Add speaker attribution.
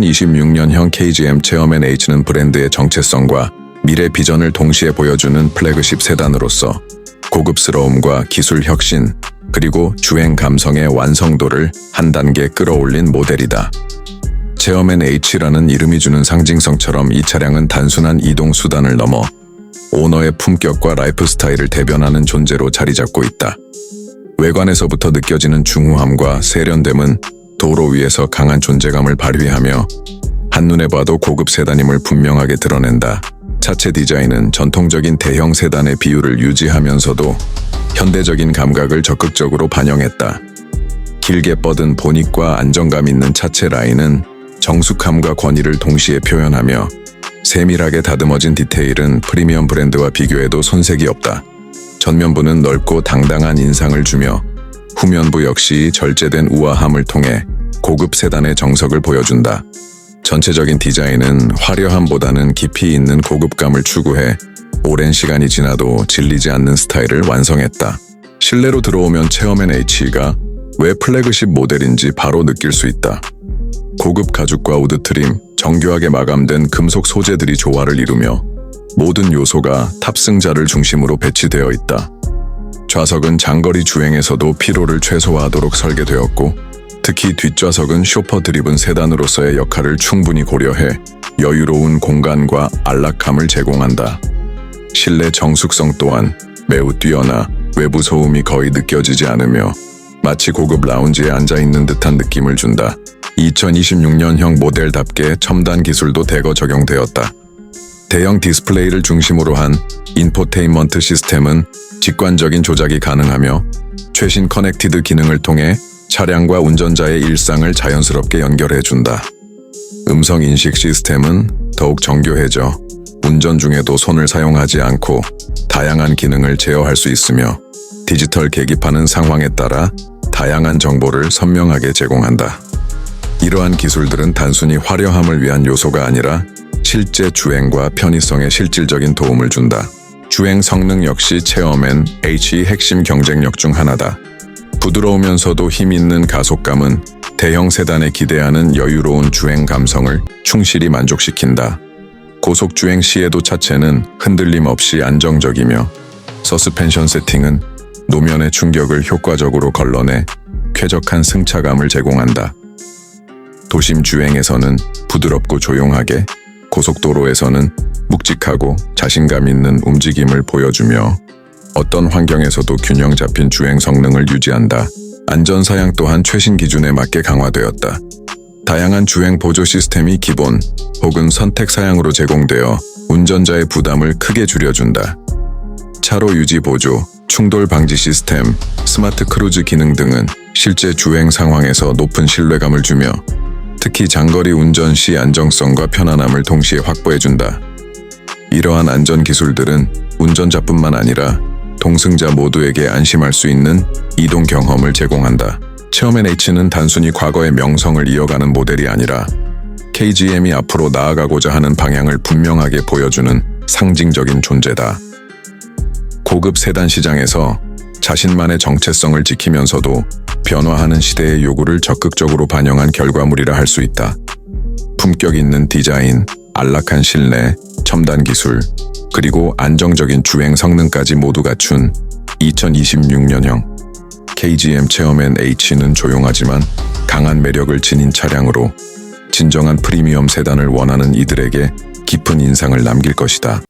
Speaker 1: 2026년형 KGM 체어맨 H는 브랜드의 정체성과 미래 비전을 동시에 보여주는 플래그십 세단으로서 고급스러움과 기술 혁신, 그리고 주행 감성의 완성도를 한 단계 끌어올린 모델이다. 체어맨 H라는 이름이 주는 상징성처럼 이 차량은 단순한 이동 수단을 넘어 오너의 품격과 라이프 스타일을 대변하는 존재로 자리 잡고 있다. 외관에서부터 느껴지는 중후함과 세련됨은 도로 위에서 강한 존재감을 발휘하며 한눈에 봐도 고급 세단임을 분명하게 드러낸다. 차체 디자인은 전통적인 대형 세단의 비율을 유지하면서도 현대적인 감각을 적극적으로 반영했다. 길게 뻗은 보닛과 안정감 있는 차체 라인은 정숙함과 권위를 동시에 표현하며 세밀하게 다듬어진 디테일은 프리미엄 브랜드와 비교해도 손색이 없다. 전면부는 넓고 당당한 인상을 주며 후면부 역시 절제된 우아함을 통해 고급 세단의 정석을 보여준다. 전체적인 디자인은 화려함보다는 깊이 있는 고급감을 추구해 오랜 시간이 지나도 질리지 않는 스타일을 완성했다. 실내로 들어오면 체어맨 H가 왜 플래그십 모델인지 바로 느낄 수 있다. 고급 가죽과 우드 트림, 정교하게 마감된 금속 소재들이 조화를 이루며 모든 요소가 탑승자를 중심으로 배치되어 있다. 좌석은 장거리 주행에서도 피로를 최소화하도록 설계되었고 특히 뒷좌석은 쇼퍼 드리븐 세단으로서의 역할을 충분히 고려해 여유로운 공간과 안락함을 제공한다. 실내 정숙성 또한 매우 뛰어나 외부 소음이 거의 느껴지지 않으며 마치 고급 라운지에 앉아 있는 듯한 느낌을 준다. 2026년형 모델답게 첨단 기술도 대거 적용되었다. 대형 디스플레이를 중심으로 한 인포테인먼트 시스템은 직관적인 조작이 가능하며 최신 커넥티드 기능을 통해 차량과 운전자의 일상을 자연스럽게 연결해 준다. 음성 인식 시스템은 더욱 정교해져 운전 중에도 손을 사용하지 않고 다양한 기능을 제어할 수 있으며 디지털 계기판은 상황에 따라 다양한 정보를 선명하게 제공한다. 이러한 기술들은 단순히 화려함을 위한 요소가 아니라 실제 주행과 편의성에 실질적인 도움을 준다. 주행 성능 역시 체어맨 H의 핵심 경쟁력 중 하나다. 부드러우면서도 힘 있는 가속감은 대형 세단에 기대하는 여유로운 주행 감성을 충실히 만족시킨다. 고속 주행 시에도 차체는 흔들림 없이 안정적이며 서스펜션 세팅은 노면의 충격을 효과적으로 걸러내 쾌적한 승차감을 제공한다. 도심 주행에서는 부드럽고 조용하게, 고속도로에서는 묵직하고 자신감 있는 움직임을 보여주며 어떤 환경에서도 균형 잡힌 주행 성능을 유지한다. 안전 사양 또한 최신 기준에 맞게 강화되었다. 다양한 주행 보조 시스템이 기본 혹은 선택 사양으로 제공되어 운전자의 부담을 크게 줄여준다. 차로 유지 보조, 충돌 방지 시스템, 스마트 크루즈 기능 등은 실제 주행 상황에서 높은 신뢰감을 주며 특히 장거리 운전 시 안정성과 편안함을 동시에 확보해준다. 이러한 안전 기술들은 운전자뿐만 아니라 동승자 모두에게 안심할 수 있는 이동 경험을 제공한다. 체어맨 H는 단순히 과거의 명성을 이어가는 모델이 아니라 KGM이 앞으로 나아가고자 하는 방향을 분명하게 보여주는 상징적인 존재다. 고급 세단 시장에서 자신만의 정체성을 지키면서도 변화하는 시대의 요구를 적극적으로 반영한 결과물이라 할 수 있다. 품격 있는 디자인, 안락한 실내, 첨단 기술, 그리고 안정적인 주행 성능까지 모두 갖춘 2026년형 KGM 체어맨 H는 조용하지만 강한 매력을 지닌 차량으로 진정한 프리미엄 세단을 원하는 이들에게 깊은 인상을 남길 것이다.